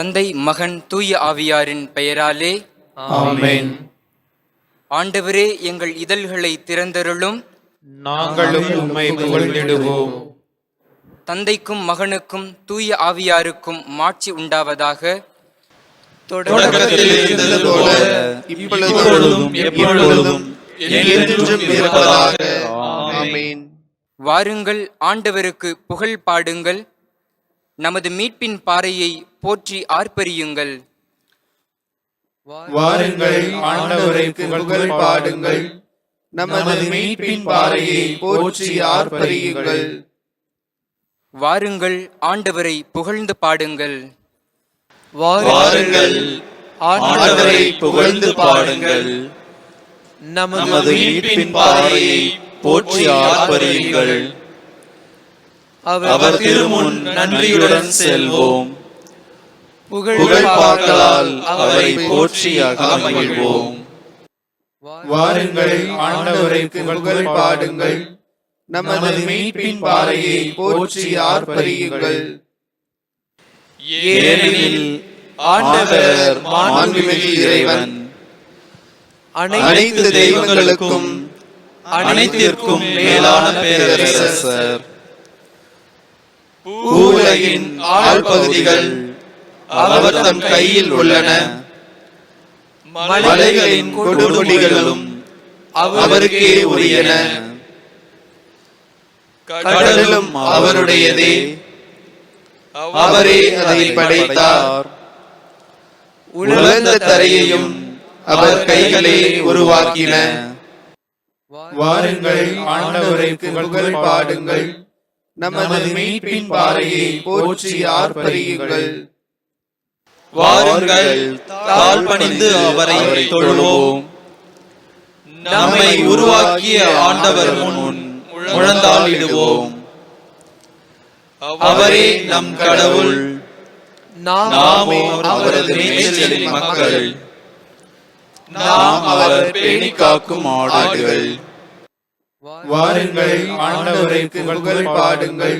தந்தை மகன் தூய ஆவியாரின் பெயராலே. ஆமென். ஆண்டவரே எங்கள் இதழ்களை திறந்தருளும். நாங்களும் உம்மை புகழ்ந்திடுவோம். தந்தைக்கும் மகனுக்கும் தூய ஆவியாருக்கும் மாட்சி உண்டாவதாக. தொடக்கத்தில் இருந்தது போல இப்பொழுதும் எப்பொழுதும் என்றென்றும் இருப்பதாக. ஆமென். வாருங்கள் ஆண்டவருக்கு புகழ் பாடுங்கள். நமது மீட்பின் பாறையை போற்றி ஆர்ப்பரியுங்கள். வாருங்கள் ஆண்டவருக்கு புகழ் பாடுங்கள். நமது மீட்பின் பாறையை போற்றி ஆர்ப்பரியுங்கள். வாருங்கள் ஆண்டவரை புகழ்ந்து பாடுங்கள். வாருங்கள் ஆண்டவரை புகழ்ந்து பாடுங்கள். நமது மீட்பின் பாறையை போற்றி ஆர்ப்பரியுங்கள். அவர் திருமுன் நன்றியுடன் செல்வோம். புகழ் பாக்களால் அவரை போற்றி அகமகிழ்வோம் வாருங்கள் ஆண்டவருக்கு புகழ் பாடுங்கள். நமது மீட்பின் பாறையை போற்றி ஆர்ப்பரியுங்கள். ஏனெனில் ஆண்டவர் மாண்புமிகு இறைவன். அனைத்து தெய்வங்களுக்கும் அனைத்திற்கும் மேலான பேரரசர். பூவுலகின் ஆழ்பகுதிகள் அவர் தம் கையில் உள்ளன. மலைகளின் கொடுமுடிகளும் அவருக்கே உரியன. கடலும் அவருடையதே. அவரே அதை படைத்தார். உலர்ந்த தரையையும் அவர் கைகளே உருவாக்கின. வாருங்கள் ஆண்டவரை புகழ் பாடுங்கள். நமது மீட்பின் பாறையை போற்றி ஆர்ப்பரியுங்கள். வாருங்கள் தாழ் பணிந்து அவரை தொழுவோம். நம்மை உருவாக்கிய ஆண்டவர் முன் முழந்தாளிடுவோம். அவரே நம் கடவுள். நாமோ அவரது மேய்ச்சலின் மக்கள். நாம் அவர் பேணி காக்கும் ஆடுகள். வாருங்கள் ஆண்டவருக்கு புகழ் பாடுங்கள்.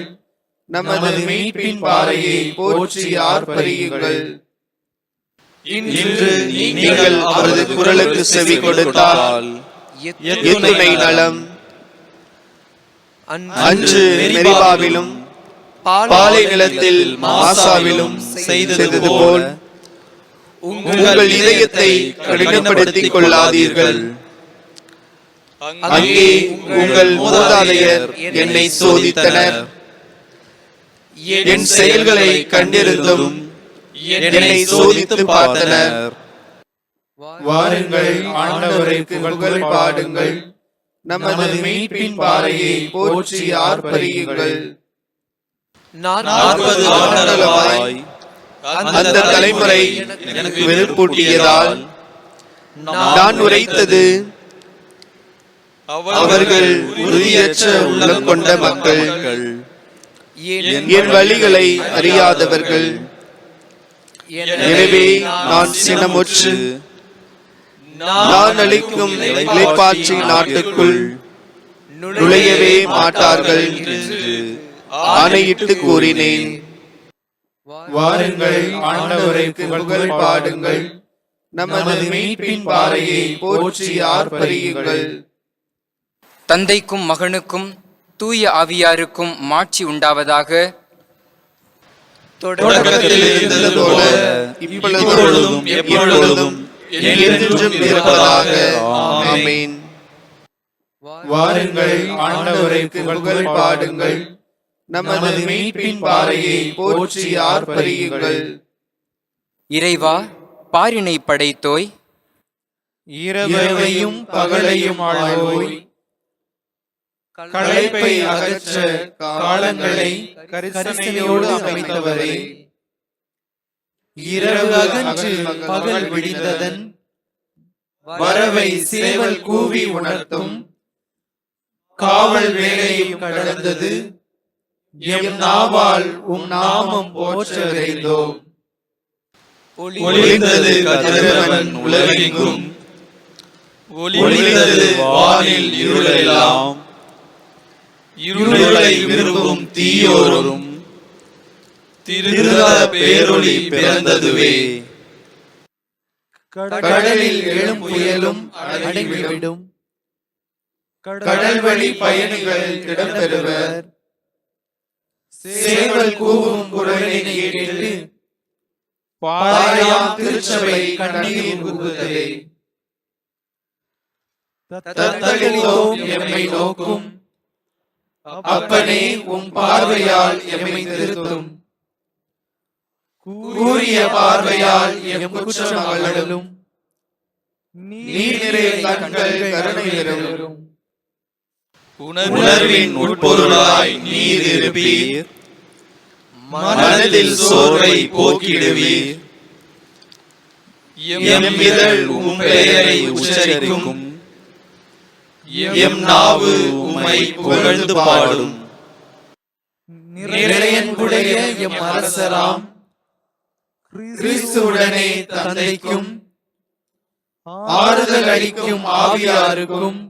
நமது மீட்பின் பாறையை போற்றி ஆர்ப்பரியுங்கள். இன்று நீங்கள் அவரது குரலுக்கு செவி கொடுத்தால் எத்துணை நலம். அன்று மெரிபாவிலும் பாலை நிலத்தில் மாசாவிலும் செய்தது போல் உங்கள் இதயத்தை கடினப்படுத்திக் கொள்ளாதீர்கள். அங்கே உங்கள் மூதாதையர் என்னை சோதித்தனர். என் செயல்களை கண்டிருந்தும் என்னை சோதித்து பார்த்தனர். வாருங்கள் ஆண்டவருக்கு புகழ் பாடுங்கள். நமது மீட்பின் பாறையை போற்றி ஆர்ப்பரியுங்கள். நாற்பது ஆண்டளவாய் அந்த தலைமுறை எனக்கு வெறுப்பூட்டியதால் நான் உரைத்தது அவர்கள் உறுதியற்ற உள்ளம் கொண்ட மக்கள். என் வழிகளை அறியாதவர்கள். எனவே நான் சினமுற்று நான் அளிக்கும் இலைப்பாற்றி நாட்டுக்குள் நுழையவே மாட்டார்கள் என்று ஆணையிட்டு கூறினேன். வாருங்கள் ஆண்டவருக்கு புகழ் பாடுங்கள். நமது மீட்பின் பாறையை போற்றி ஆர்ப்பரியுங்கள். தந்தைக்கும் மகனுக்கும் தூய ஆவியாருக்கும் மாட்சி உண்டாவதாக தொடக்கத்தில் இருந்தது போல இப்பொழுதும் எப்பொழுதும் என்றென்றும் இருப்பதாக. ஆமென். வாருங்கள் புகழ் பாடுங்கள். நமது மீட்பின் பாறையை போற்றி ஆர்ப்பரியுங்கள். இறைவா பாரினை படைத்தோய். இரவையும் பகலையும் ஆழ்வோய். களைப்பை அகற்ற காலங்களை கரிசனையோடு அமைத்தவரே. இரவு அகன்று பகல் விடிந்ததன் வரவை சேவல் கூவி உணர்த்தும். காவல் வேலையும் கடந்தது. எம் நாவால் உம் நாமம் போற்ற விரைந்தோம் ஒளிந்தது கதிரவன் உலகெங்கும். ஒளிந்தது வானில் இருளெல்லாம். இருளை விரும்பும் தீயோரும் திருதல பேரொளி பிறந்ததுவே. கடலில் எழும் புயலும் அடங்கிவிடும். கடல் வழி பயணிகள் இடம்பெறுவர். சேவல் கூவும் குரலினை கேட்டு பாயாம் திருச்சபை கண்ணீர் உருகுதலே தத்தளித்தோம் எம்மை நோக்கும் அப்பனே உம் பார்வையால் எம்மை திருத்தும். கூறிய பார்வையால் எம் குற்றம் அகலும் நீரிலே கண்கள் கருணையிலும். உணர்வின் உட்பொருளாய் நீர் இருப்பீர். மனதில் சோரை போக்கிடுவீர். எம் இதழ் உம் பெயரை உச்சரிக்கும். எம் நாவு உம்மை புகழ்ந்து பாடும். நிறையன்புடைய எம் அரசராம். கிறிஸ்துவுடனே தந்தைக்கும் ஆறுதல் அளிக்கும் ஆவியாருக்கும்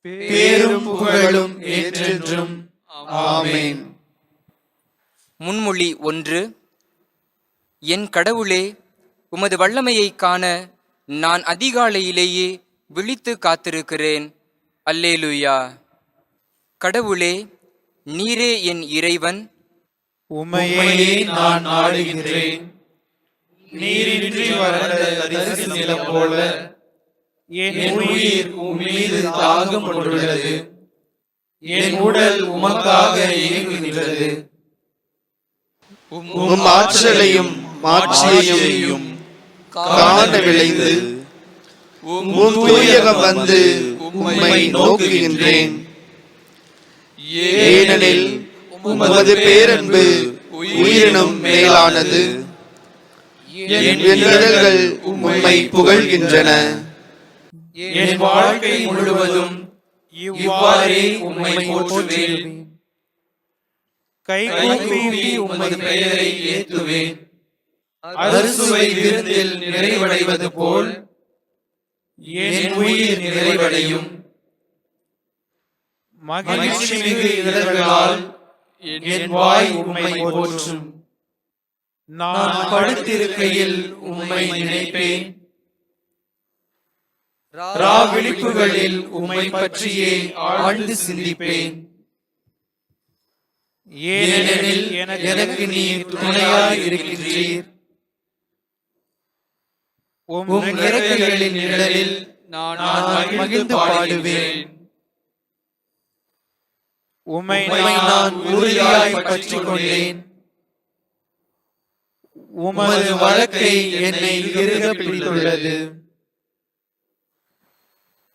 பேரும் புகழும் என்றென்றும் ஆமென். முன்மொழி ஒன்று. என் கடவுளே உமது வல்லமையைக் காண நான் அதிகாலையிலேயே விழித்து காத்திருக்கிறேன். அல்லேலூயா. கடவுளே நீரே என் இறைவன். உமையே நான் நாடுகின்றேன். நீரின்றி வறண்ட தரிசு நிலம் போல என் உயிர் உம் மீது தாகம் கொண்டுள்ளது. என் உடல் உமக்காக இயங்குகின்றது. உம் ஆற்றலையும் மாட்சியையும் காண விளைந்து உம் தூயகம் வந்து உம்மை நோக்குகின்றேன். ஏனெனில் உமது பேரன்பு உயிரினும் மேலானது. என் இதழ்கள் உம்மை புகழ்கின்றன. என் வாழ்க்கை முழுவதும் இவ்வாறே உம்மை போற்றுவேன். கை கூப்பி உமது பெயரை ஏத்துவேன் அறுசுவை விருந்தில் நிறைவடைவது போல் என் உயிர் நிறைவடையும். மகிழ்ச்சி மிகு இதழ்களால் என் வாய் உண்மை போற்றும். நான் படுத்திருக்கையில் உம்மை நினைப்பேன். ரா விழிப்புகளில் உம்மை பற்றியே ஆழ்ந்து சிந்திப்பேன். ஏனெனில் எனக்கு நீர் துணையாய் இருக்கின்றீர். உம் இறக்கைகளின் நிழலில் நான் மகிழ்ந்து பாடுவேன். உம்மை நான் உறுதியாய் பற்றிக் கொண்டேன் உமது வழக்கை என்னை இறுக பிடித்துள்ளது.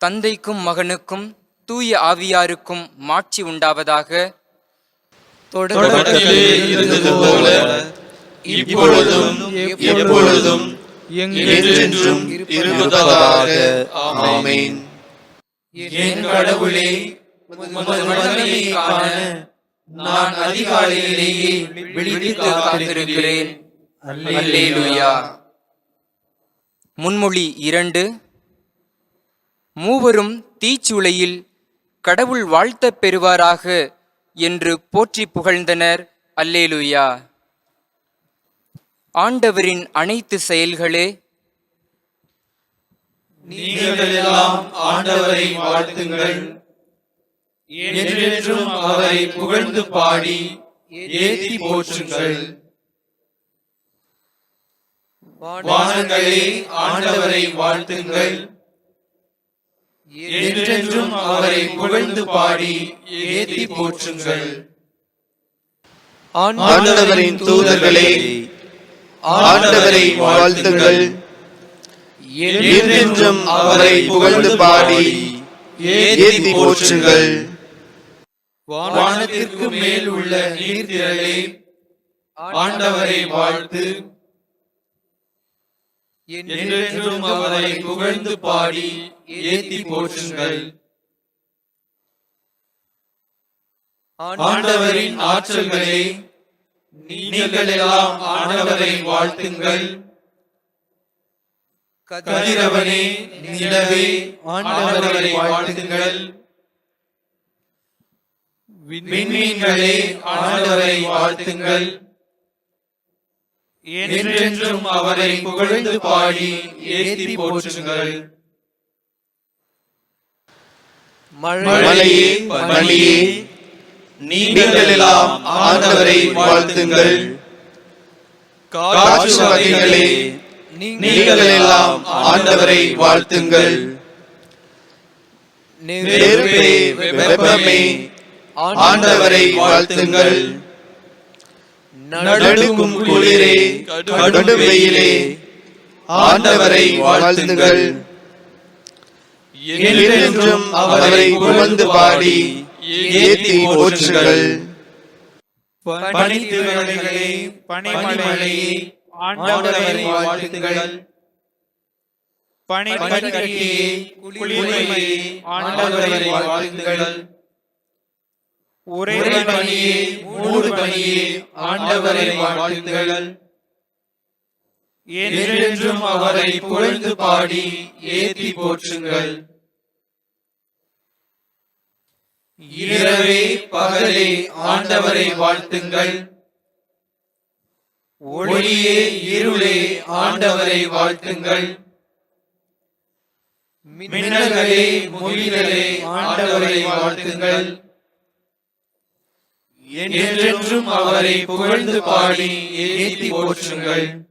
தந்தைக்கும் மகனுக்கும் தூய ஆவியாருக்கும் மாட்சி உண்டாவதாக போல இப்பொழுதும் எப்பொழுதும் என்றென்றும் இருப்பதாக. ஆமென். என் கடவுளே காண நான் அதிகாலையிலேயே விழித்து காத்திருக்கிறேன். அல்லேலூயா. முன்மொழி இரண்டு. மூவரும் தீச்சுளையில் கடவுள் வாழ்த்தப் பெறுவாராக என்று போற்றி புகழ்ந்தனர். அல்லேலூயா. ஆண்டவரின் அனைத்து செயல்களே நீங்கள் எல்லாம் ஆண்டவரை வாழ்த்துங்கள். என்றென்றும் அவரை புகழ்ந்து பாடி ஏத்தி போற்றுங்கள். வானங்களே ஆண்டவரை வாழ்த்துங்கள். என்றென்றும் அவரை புகழ்ந்து பாடி ஏத்தி போற்றுங்கள். ஆண்டவரின் தூதர்களே ஆண்டவரை வாழ்த்துங்கள். என்றென்றும் அவரை புகழ்ந்து பாடி ஏத்தி போற்றுங்கள். வானத்திற்கு மேல் உள்ள நீர்த்திரளே ஆண்டவரை வாழ்த்து. என்றென்றும் அவரை புகழ்ந்து பாடி ஏத்தி போற்றுங்கள். ஆண்டவரின் ஆற்றல்களே நீங்கள் எல்லாம் ஆண்டவரை வாழ்த்துங்கள். கதிரவனே நிலவே ஆண்டவரை வாழ்த்துங்கள். விண்மீன்களே ஆண்டவரை வாழ்த்துங்கள். என்றென்றும் அவரை புகழ்ந்து பாடி ஏற்றி போற்றுங்கள். மழையே மணியே நீங்கள் எல்லாம் ஆண்டவரை வாழ்த்துங்கள். காற்று வகைகளே நீங்கள் எல்லாம் ஆண்டவரை வாழ்த்துங்கள். நெருப்பே வெப்பமே ஆண்டவரை வாழ்த்துங்கள். நடுங்கும் குளிரே கடும் வெயிலே ஆண்டவரை வாழ்த்துங்கள். என்றும் அவரை புகழ்ந்து பாடி ஏத்தி போற்றுங்கள். பனித்திரளைகளே பனிமலையே ஆண்டவரை வாழ்த்துங்கள். பனிக்கட்டியே குளிர்மையே ஆண்டவரை வாழ்த்துங்கள். உரை பணியே மூடு பணியே ஆண்டவரை வாழ்த்துங்கள். என்றென்றும் அவரை புகழ்ந்து பாடி ஏத்தி போற்றுங்கள். இரவே பகலே ஆண்டவரை வாழ்த்துங்கள். ஒளியே இருளே ஆண்டவரை வாழ்த்துங்கள். மின்னல்களே மொழிகளே ஆண்டவரை வாழ்த்துங்கள். என்றென்றும் அவரை புகழ்ந்து பாடி ஏற்றி போற்றுங்கள்.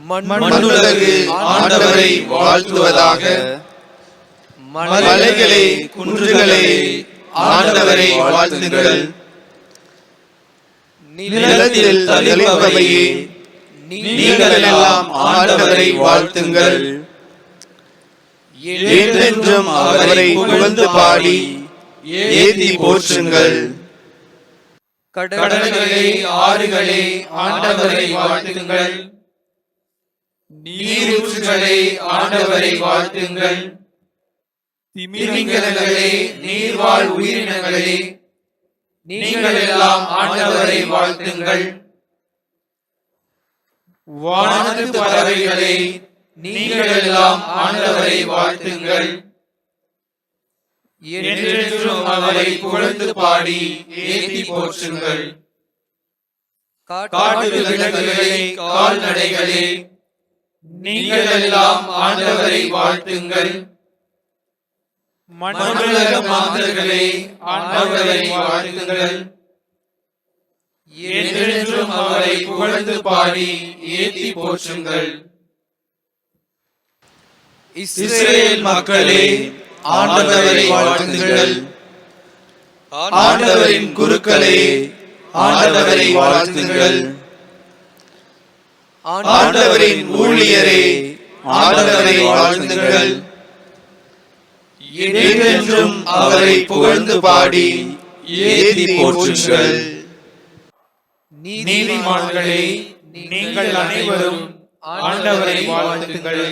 மண்ணுலகு ஆண்டவரை வாழ்த்துவதாக மலைகளே குன்றுகளே ஆண்டவரை வாழ்த்துங்கள். நிலத்தில் தளிர்ப்பவையே நீங்கள் எல்லாம் ஆண்டவரை வாழ்த்துங்கள். என்றென்றும் அவரை புகழ்ந்து பாடி ஏத்தி போற்றுங்கள். கடல்களே ஆறுகளே ஆண்டவரை வாழ்த்துங்கள். நீரூற்றுகளே ஆண்டவரை வாழ்த்துங்கள். திமிங்கலங்களே நீர்வாழ் உயிரினங்களே நீங்கள் எல்லாம் ஆண்டவரை வாழ்த்துங்கள். வானத்து பறவைகளே நீங்கள் எல்லாம் ஆண்டவரை வாழ்த்துங்கள். என்றென்றும் அவரை புகழ்ந்து பாடி ஏற்றி போற்றுங்கள். காட்டு விலங்குகளே கால்நடைகளே நீங்கள் எல்லாம் ஆண்டவரை வாழ்த்துங்கள். மண்ணுலக மாந்தர்களே ஆண்டவரை வாழ்த்துங்கள். என்றென்றும் அவரை புகழ்ந்து பாடி ஏத்தி போற்றுங்கள். இஸ்ரேல் மக்களே ஆண்டவரை வாழ்த்துங்கள். ஆண்டவரின் குருக்களே ஆண்டவரை வாழ்த்துங்கள். ஆண்டவரின் ஊழியரே ஆண்டவரை வாழ்த்துங்கள். என்றென்றும் அவரை புகழ்ந்து பாடி ஏதி போற்றுங்கள். நீதிமான்களே நீங்கள் அனைவரும் ஆண்டவரை வாழ்த்துங்கள்.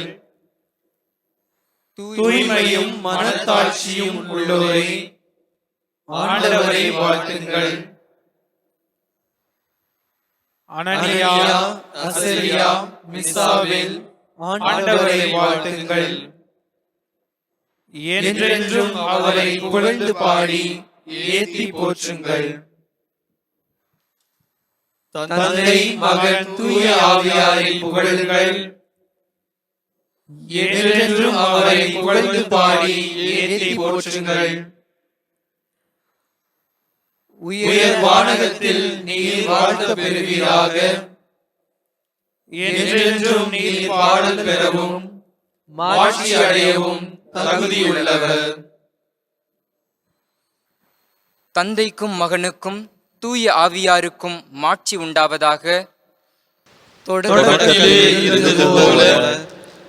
தூய்மையும் மனத்தாட்சியும் உள்ளோரை ஆண்டவரை வாழ்த்துங்கள். அனனியா அசரியா மிசாவில் ஆண்டவரை வாழ்த்துங்கள். என்றென்றும் அவரை புகழ்ந்து பாடி ஏத்தி போற்றுங்கள். தந்தை மகன் தூய ஆவியாரை புகழுங்கள். என்றென்றும் அவரை புகழ்ந்து பாடி ஏத்தி போற்றுங்கள். உயர் வானகத்தில் நீர் வாழ்ந்த பெறுவீராக. என்றென்றும் நீர் பாடல் பெறவும் மாற்றி அடையவும் தகுதியுள்ளவர். தந்தைக்கும் மகனுக்கும் தூய ஆவியாருக்கும் மாட்சி உண்டாவதாக தொடக்கத்திலே இருந்தது போல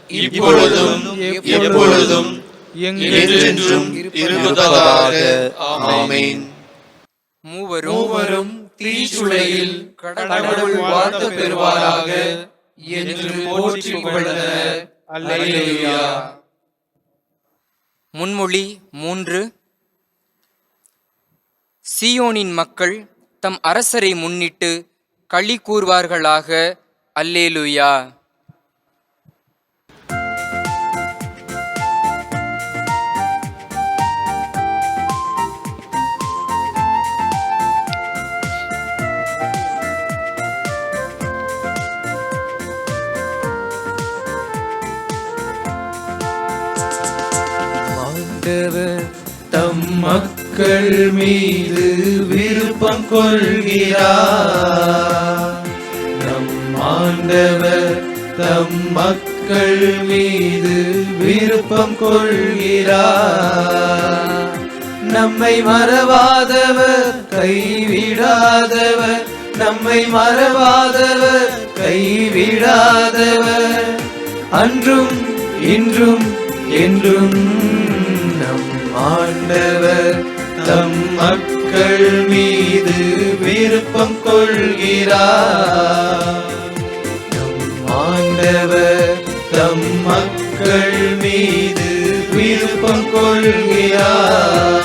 இப்பொழுதும் எப்பொழுதும் என்றென்றும் இருப்பதாக. ஆமென். மூவரும் மூவரும் தீச்சுளையில் கடவுள் வாழ்த்த பெறுவாராக என்று போற்றி அல்லேலூயா. முன்மொழி மூன்று. சியோனின் மக்கள் தம் அரசரை முன்னிட்டு களி கூறுவார்களாக அல்லேலுயா. ஆண்டவர் தம் மக்கள் மீது விருப்பம் கொள்கிறார். நம் ஆண்டவர் தம் மக்கள் மீது விருப்பம் கொள்கிறார். நம்மை மறவாதவர் கைவிடாதவர். நம்மை மறவாதவர் கைவிடாதவர். அன்றும் இன்றும் என்றும் ஆண்டவர் தம் மக்கள் மீது விருப்பம் கொள்கிறார். நம் ஆண்டவர் தம் மக்கள் மீது விருப்பம் கொள்கிறார்.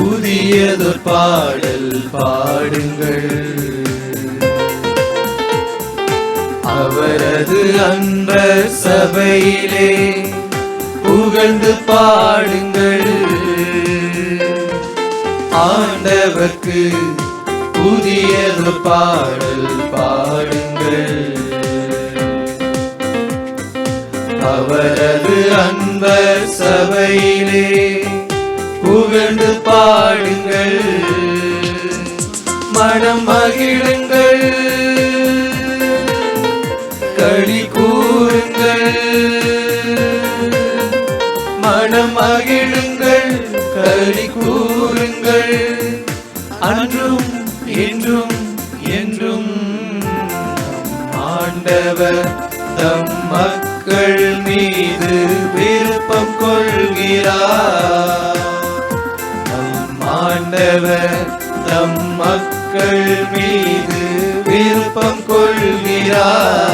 புதியதொரு பாடல் பாடுங்கள். அவரது அன்ப சபையிலே புகழ்ந்து பாடுங்கள். ஆண்டவர்க்கு புதியது பாடல் பாடுங்கள். அவரது அன்ப சபையிலே புகழ்ந்து பாடுங்கள். மனம் மகிழுங்கள். களி கூறுங்கள். மனம் மகிழுங்கள். களி கூறுங்கள். அன்றும் என்றும் என்றும். ஆண்டவர் தம் மக்கள் மீது விருப்பம் கொள்கிறார். ஆண்டவர் தம் மக்கள் மீது விருப்பம் கொள்கிறார்.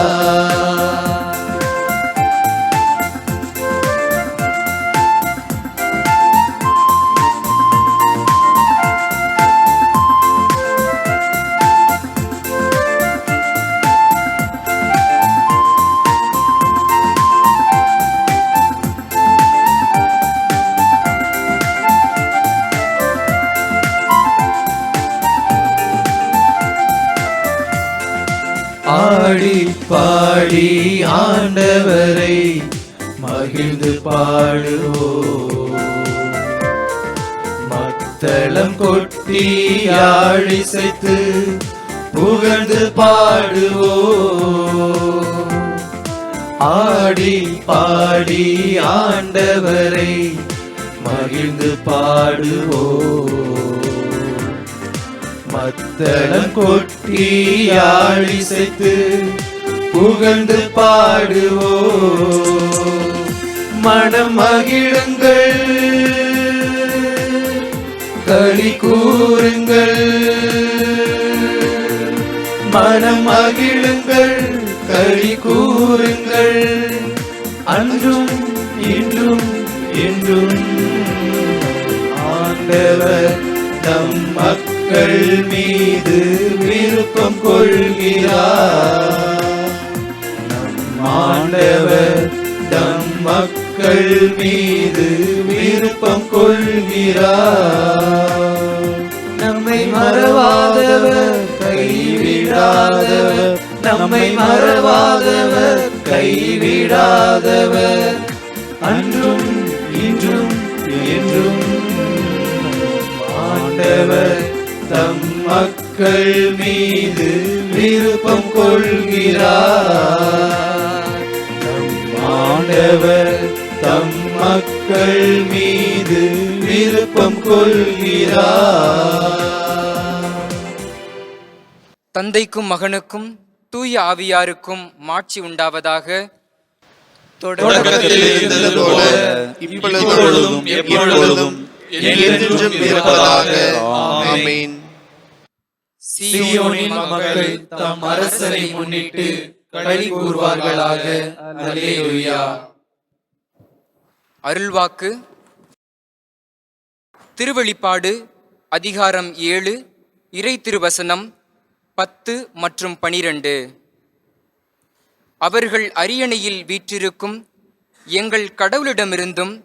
ஆண்டவரை மகிழ்ந்து பாடுவோ மத்தளம் கொட்டி ஆழிசைத்து புகழ்ந்து பாடுவோ ஆடி பாடி ஆண்டவரை மகிழ்ந்து பாடுவோ மத்தளம் கொட்டி ஆழிசைத்து புகழ்ந்து பாடுவோ மனம் மகிழுங்கள். களி கூறுங்கள். மனம் மகிழுங்கள். களி கூறுங்கள். அன்றும் இன்றும் என்றும் ஆண்டவர் தம் மக்கள் மீது விருப்பம் கொள்கிறார். ஆண்டவர் தம் மக்கள் மீது விருப்பம் கொள்கிறார். நம்மை மறவாதவர் கைவிடாதவர். நம்மை மறவாதவர் கைவிடாதவர். அன்றும் இன்றும் என்றும் ஆண்டவர் தம் மக்கள் மீது விருப்பம் கொள்கிறார். ஆண்டவர் தம் மக்கள் மீது விருப்பம் கொள்கிறார். தந்தைக்கும் மகனுக்கும் தூய ஆவியாருக்கும் மாட்சி உண்டாவதாக தொடக்கத்தில் இருந்தது போல இப்பொழுதும் எப்பொழுதும் என்றென்றும் இருப்பதாக. ஆமென். சீயோனின் மக்கள் தம் அரசரை முன்னிட்டு களி கூறுவார்களாக. அல்லேலூயா. அருள்வாக்கு. திருவெளிப்பாடு அதிகாரம் ஏழு இறை திருவசனம் பத்து மற்றும் பனிரெண்டு. அவர்கள் அரியணையில் வீற்றிருக்கும் எங்கள் கடவுளிடமிருந்தும்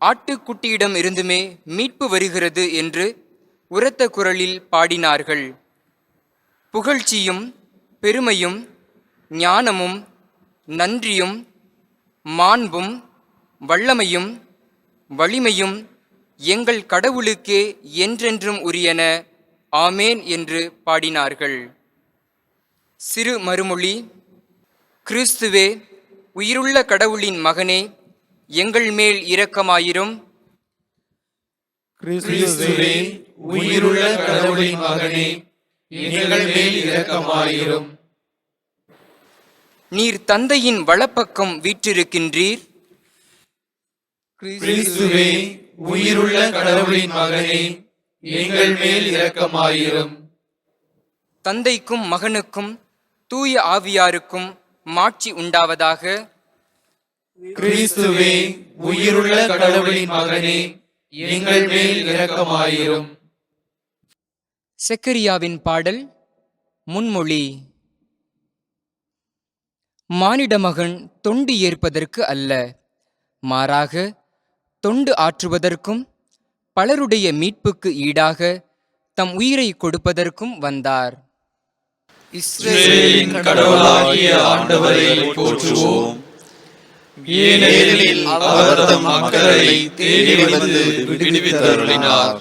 ஆட்டுக்குட்டியிடம் இருந்துமே மீட்பு வருகிறது என்று உரத்த குரலில் பாடினார்கள். புகழ்ச்சியும் பெருமையும் ஞானமும் நன்றியும் மாண்பும் வல்லமையும் வலிமையும் எங்கள் கடவுளுக்கே என்றென்றும் உரியன. ஆமேன் என்று பாடினார்கள். சிறு மறுமொழி கிறிஸ்துவே உயிருள்ள கடவுளின் மகனே எங்கள் மேல் இரக்கமாயிரும். கிறிஸ்துவே உயிருள்ள கடவுளின் மகனே எங்கள் மேல் இரக்கமாயிரும். நீர் தந்தையின் வலப்பக்கம் வீற்றிருக்கின்றீர். கிறிஸ்துவே உயிருள்ள கடவுளின் மகனே எங்கள் மேல் இரக்கமாயிரும். தந்தைக்கும் மகனுக்கும் தூய ஆவியாருக்கும் மாட்சி உண்டாவதாக. கிறிஸ்துவே உயிருள்ள கடவுளின் மகனே எங்கள் மேல் இரக்கமாயிரும். செக்கரியாவின் பாடல் முன்மொழி. மானிட மகன் தொண்டு ஏற்பதற்கு அல்ல. மாறாக தொண்டு ஆற்றுவதற்கும் பலருடைய மீட்புக்கு ஈடாக தம் உயிரை கொடுப்பதற்கும் வந்தார். இஸ்ரேலின் கடவுளாகிய ஆண்டவரை போற்றுவோம். ஏனெனில் அவர் தம் மக்களை தேடி வந்து விடுவித்தருளினார்.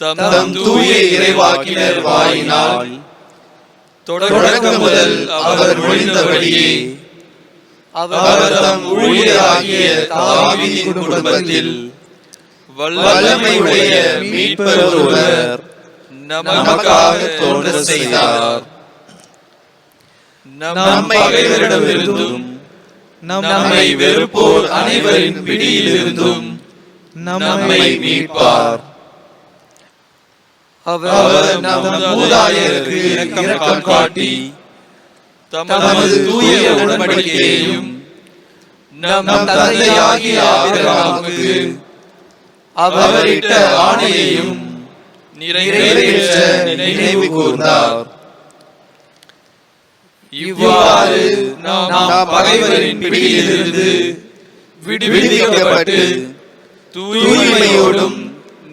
தம் தூய இறைவாக்கினர் வாயினால் தொடக்கம் முதல் அவர் மொழிந்தபடியே அவர் தம் ஊழியராகிய தாவீதின் குடும்பத்தில் வல்லமையுடைய மீட்பர் ஒருவர் நமக்காக தோன்ற செய்தார். நம் பகைவரிடமிருந்தும் நம்மை வெறுப்போர் அனைவரின் பிடியிலிருந்தும் நம்மை மீட்பார். அவர் நம் மூதாதையருக்கு இரக்கம் காட்டி தமது தூய உடன்படிக்கையையும் நம் தந்தையாகிய ஆபிரகாமுக்கு அவரிட்ட ஆணையையும் நிறைவேற்ற நினைவு கூர்ந்தார். இவ்வாறு நாம் பகைவரின் பிடியிலிருந்து விடுவிக்கப்பட்டு தூய்மையோடும்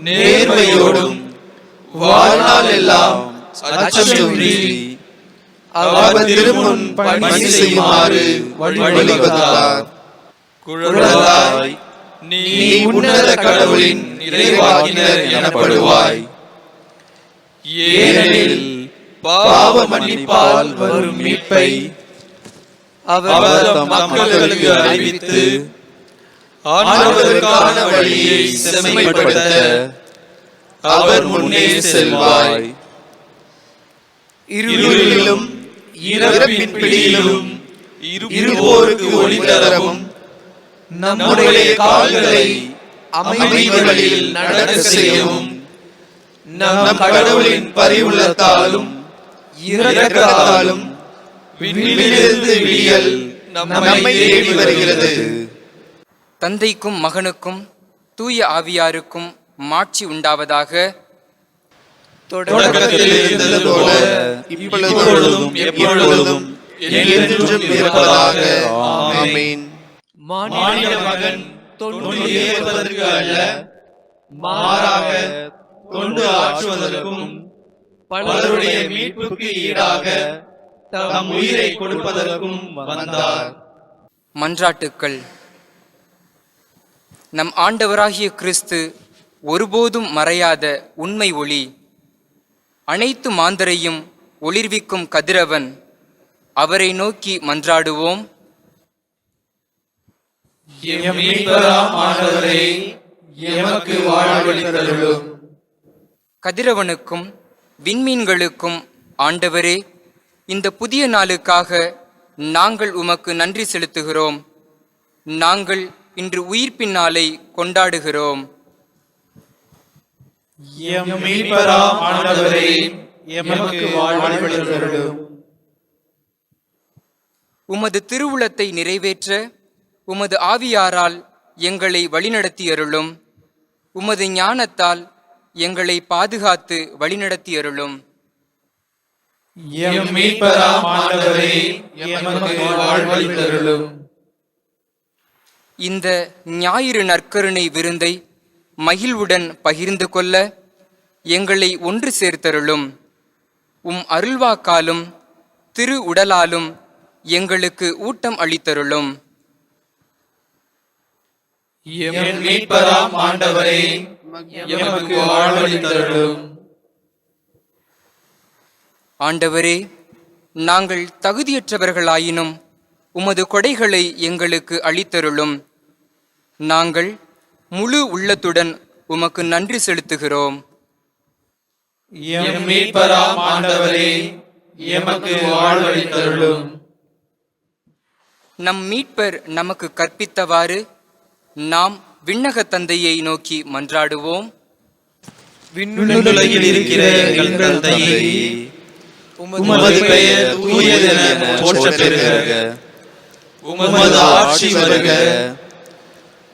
நேர்மையோடும் வாழ்நாள் எல்லாம் அச்சமின்றி அவர் திருமுன் பணி செய்யுமாறு வழிவகுத்தார். குழலாய் நீ உன்னத கடவுளின் இறைவாக்கினர் எனப்படுவாய். ஏனெனில் பாவ மன்னிப்பால் வரும் மீட்பை அவர் மக்களுக்கு அறிவித்து ஆண்டவருக்கான வழியை செம்மைப்படுத்த அவர் முன்னே செல்வாய். இருளிலும் இறப்பின் பிடியிலும் இருப்போருக்கு ஒளி தரவும் நம்முடைய கால்களை அமைதி வழியில் நடக்க செய்யவும் நம் கடவுளின் பரிவுள்ளத்தாலும் இரக்கத்தாலும் விண்ணிலிருந்து விடியல் நம்மை தேடி வருகிறது. தந்தைக்கும் மகனுக்கும் தூய ஆவியாருக்கும் மாட்சி உண்டாவதாக தொடக்கத்தில் இருந்தது போல இப்பொழுதும் எப்பொழுதும் என்றென்றும் இருப்பதாக. ஆமென். மானிட மகன் தொண்டு ஏற்பதற்கு அல்ல மாறாக தொண்டு ஆற்றுவதற்கும் பலருடைய மீட்புக்கு ஈடாக தம் உயிரை கொடுப்பதற்கும் வந்தார். மன்றாட்டுக்கள். நம் ஆண்டவராகிய கிறிஸ்து ஒருபோதும் மறையாத உண்மை ஒளி. அனைத்து மாந்தரையும் ஒளிர்விக்கும் கதிரவன். அவரை நோக்கி மன்றாடுவோம். கதிரவனுக்கும் விண்மீன்களுக்கும் ஆண்டவரே இந்த புதிய நாளுக்காக நாங்கள் உமக்கு நன்றி செலுத்துகிறோம். நாங்கள் இன்று உயிர்ப்பின் நாளை கொண்டாடுகிறோம். எம் மீட்பராம் ஆண்டவரே எமக்கு வாழ்வளித்தருளும் உமது திருவுளத்தை நிறைவேற்ற உமது ஆவியாரால் எங்களை வழிநடத்தியருளும். உமது ஞானத்தால் எங்களை பாதுகாத்து வழிநடத்தியருளும். வாழ்வளித்தருளும் இந்த ஞாயிறு நற்கருணை விருந்தை மகிழ்வுடன் பகிர்ந்து கொள்ள எங்களை ஒன்று சேர்த்தருளும். உம் அருள்வாக்காலும் திரு உடலாலும் எங்களுக்கு ஊட்டம் அளித்தருளும். ஆண்டவரே நாங்கள் தகுதியற்றவர்களாயினும் உமது கொடைகளை எங்களுக்கு அளித்தருளும். நாங்கள் முழு உள்ளத்துடன் உமக்கு நன்றி செலுத்துகிறோம். நம் மீட்பர் நமக்கு கற்பித்தவாறு நாம் விண்ணக தந்தையை நோக்கி மன்றாடுவோம். விண்ணுலகில் இருக்கிற எங்கள் தந்தையே உமது பெயர் தூயதென போற்றப் பெறுக உமது ஆட்சி வருக.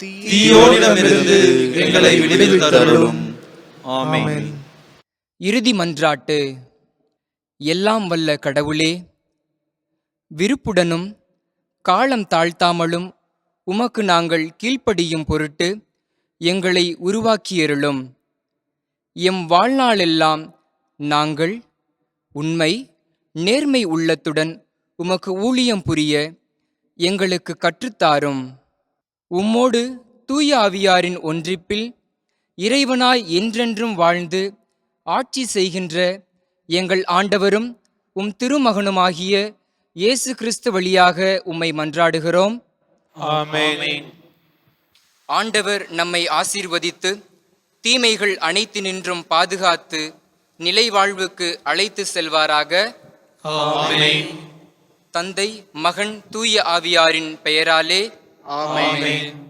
தீயோனிடமிருந்து எங்களை விடுவித்தருளும். ஆமென். இறுதி மன்றாட்டு. எல்லாம் வல்ல கடவுளே விருப்புடனும் காலம் தாழ்த்தாமலும் உமக்கு நாங்கள் கீழ்ப்படியும் பொருட்டு எங்களை உருவாக்கியருளும். எம் வாழ்நாளெல்லாம் நாங்கள் உண்மை நேர்மை உள்ளத்துடன் உமக்கு ஊழியம் புரிய எங்களுக்கு கற்றுத்தாரும். உம்மோடு தூய ஆவியாரின் ஒன்றிப்பில் இறைவனாய் என்றென்றும் வாழ்ந்து ஆட்சி செய்கின்ற எங்கள் ஆண்டவரும் உம் திருமகனுமாகிய இயேசு கிறிஸ்து வழியாக உம்மை மன்றாடுகிறோம். ஆண்டவர் நம்மை ஆசீர்வதித்து தீமைகள் அனைத்தினின்றும் பாதுகாத்து நிலை வாழ்வுக்கு அழைத்து செல்வாராக. தந்தை மகன் தூய ஆவியாரின் பெயராலே ஆமென்